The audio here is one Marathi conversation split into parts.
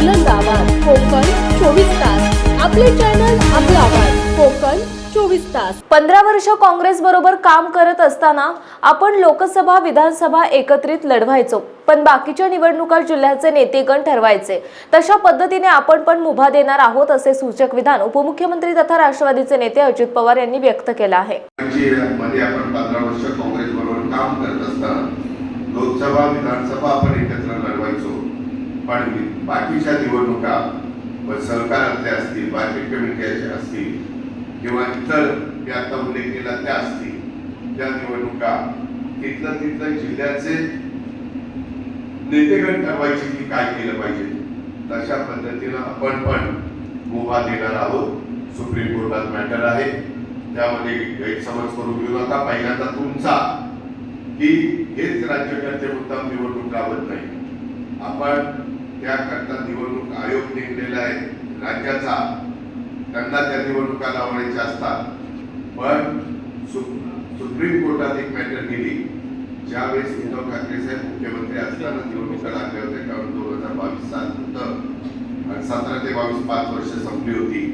बुलंद आवाज कोकण चोवीस तास. आपले चॅनल आपला आवाज कोकण चोवीस तास. पंधरा वर्ष काँग्रेस बरोबर काम करत असताना आपण लोकसभा विधानसभा एकत्रित लढवायचो. पण बाकीच्या निवडणुका जिल्ह्याचे नेतेगण ठरवायचे. तशा पद्धतीने आपण पण मुभा देणार आहोत असे सूचक विधान उपमुख्यमंत्री तथा राष्ट्रवादीचे नेते अजित पवार यांनी व्यक्त केलं आहे. लोकसभा विधानसभा आपण एकत्र पण बाकीच्या निवडणुका व सहकारातल्या असतील मार्केट कमिटीच्या असतील किंवा इतर मी आता उल्लेख केला त्या असतील त्या निवडणुका तिथलं तिथलं जिल्ह्याचे नेतेगण ठरवायचे की काय केलं पाहिजे. तशा पद्धतीनं आपण पण मुभा देणार आहोत. सुप्रीम कोर्टात मॅटर आहे. त्यामध्ये गैरसमज करून घेऊ. नका पहिल्यांदा तुमचा की हेच राज्यकर्ते मुद्दाम निवडणूक लावत नाही आपण त्याकरता निवडणूक आयोग नेमलेला आहे. राज्याचा त्यांना त्या निवडणुका लावायच्या असतात. पण सु- सुप्रीम कोर्टात एक मॅटर गेली. ज्यावेळेस उद्धव ठाकरे साहेब मुख्यमंत्री असताना निवडणुका लागल्या होत्या कारण दोन हजार बावीस साल होतं. आणि सतरा ते बावीस पाच वर्ष संपली होती.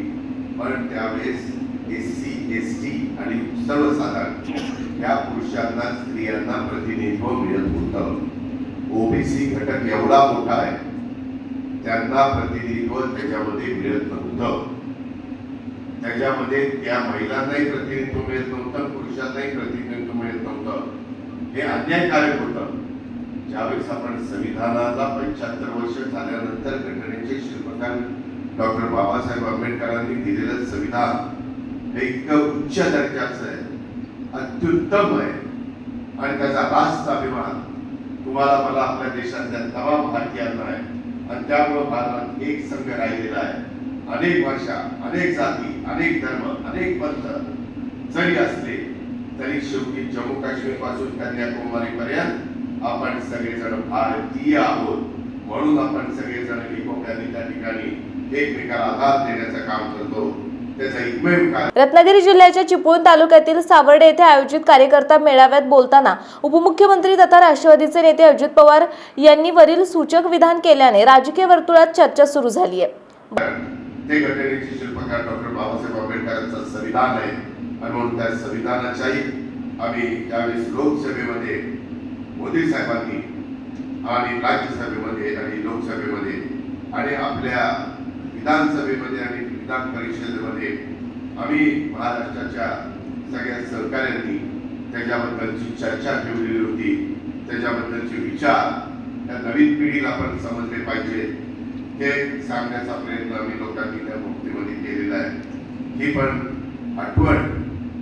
पण त्यावेळेस एस सी एस टी आणि सर्वसाधारण या पुरुषांना स्त्रियांना प्रतिनिधित्व मिळत होतं. ओबीसी घटक एवढा मोठा आहे त्यांना प्रतिनिधित्व त्याच्यामध्ये मिळत नव्हतं. त्याच्यामध्ये त्या महिलांनाही प्रतिनिधित्व मिळत नव्हतं पुरुषांनाही प्रतिनिधित्व मिळत नव्हतं. हे अन्यायकारक होतं. ज्यावेळेस आपण संविधानाला पंच्याहत्तर वर्ष झाल्यानंतर घटनेचे शिल्पकार डॉक्टर बाबासाहेब आंबेडकरांनी दिलेलं संविधान हे इतकं उच्च दर्जाचं आहे अत्युत्तम आहे. आणि त्याचा रास्त अभिमान तुम्हाला मला आपल्या देशातल्या तमाम भारतीयांना आहे. आणि त्यामुळं भारत एक संघ राहिलेला आहे. अनेक भाषा अनेक जाती अनेक धर्म अनेक पंथ जरी असले तरी शेवटी जम्मू काश्मीरपासून कन्याकुमारी पर्यंत आपण सगळेजण भारतीय आहोत. म्हणून आपण सगळेजण एकोप्याने त्या ठिकाणी एकमेकाला आधार देण्याचं काम करतो. रत्नागिरी जिल्ह्याच्या चिपळूण तालुक्यातील सावर्डे येथे आयोजित कार्यकर्ता मेळाव्यात बोलताना उपमुख्यमंत्री तथा राष्ट्रवादीचे नेते अजित पवार यांनी वरील सूचक विधान केल्याने राजकीय वर्तुळात चर्चा सुरू झाली आहे. ते घटनेचे शिल्पकार डॉक्टर बाबासाहेब आंबेडकरांचं संविधान आहे. आणि म्हणून त्या संविधानाच्याही आम्ही त्यावेळेस लोकसभेमध्ये मोदी साहेबांनी आणि राज्यसभेमध्ये आणि लोकसभेमध्ये आणि आपल्या विधानसभेमध्ये आणि विधान परिषदेमध्ये आम्ही महाराष्ट्राच्या सगळ्या सहकार्यांनी त्याच्याबद्दलची चर्चा ठेवलेली होती. त्याच्याबद्दलचे विचार त्या नवीन पिढीला पण समजले पाहिजे. हे सांगण्याचा प्रयत्न आम्ही लोकांनी त्या मुक्तीमध्ये केलेला आहे. ही पण आठवण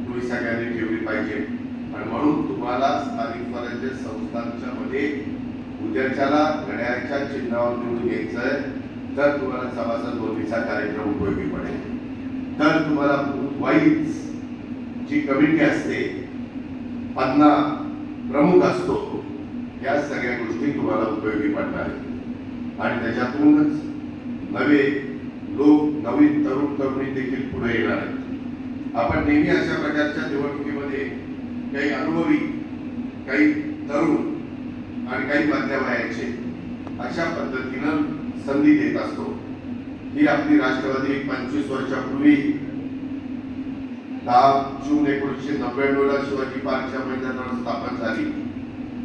तुम्ही सगळ्यांनी ठेवली पाहिजे. आणि म्हणून तुम्हाला स्थानिक स्वराज्य संस्थांच्या मध्ये उद्याच्याला घड्याळच्या चिन्हावर निवडून घ्यायचं आहे तर तुम्हाला सभासद नोंदणीचा कार्यक्रम उपयोगी पडेल. तर तुम्हाला बूथ वाईज जी कमिटी असते पन्ना प्रमुख असतो या सगळ्या गोष्टी तुम्हाला उपयोगी पडणार आहेत. आणि त्याच्यातूनच नवे लोक नवीन तरुण तरुणी देखील पुढे येणार आहेत. आपण नेहमी अशा प्रकारच्या निवडणुकीमध्ये काही अनुभवी काही तरुण आणि काही मध्यवयाचे अशा पद्धतीनं संधी देत असतो. ही आपली राष्ट्रवादी पंचवीस वर्षापूर्वी दहा जून एकोणीसशे नव्याण्णव ला शिवाजी पार्कच्या मैदानावर स्थापन झाली.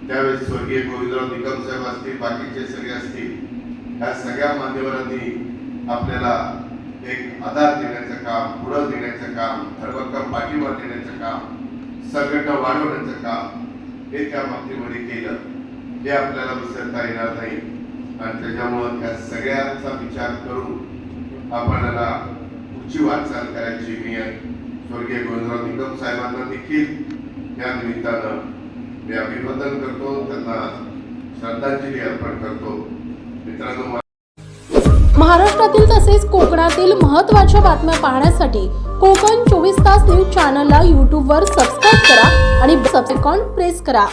त्यावेळेस स्वर्गीय गोविंदराव निकम साहेब असतील बाकीचे सगळे असतील या सगळ्या मान्यवरांनी आपल्याला एक आधार देण्याचं काम पुढं देण्याचं काम धर्मक्कम पाठिंबा देण्याचं काम संघटना वाढवण्याचं काम हे त्या बाबतीमध्ये केलं. हे आपल्याला विसरता येणार नाही. आणि त्याच्यामुळं या सगळ्यांचा विचार करून आपल्याला पुढची वाटचाल करायची. मी स्वर्गीय गोविंदराव निकम साहेबांना देखील या निमित्तानं मी अभिवादन करतो. त्यांना श्रद्धांजली अर्पण करतो. मित्रांनो महाराष्ट्रातील तसेच कोकणातील महत्त्वाच्या बातम्या पाहण्यासाठी कोकण चोवीस तास न्यूज चॅनलला यूट्यूबवर सबस्क्राईब करा आणि सबसेकॉन प्रेस करा.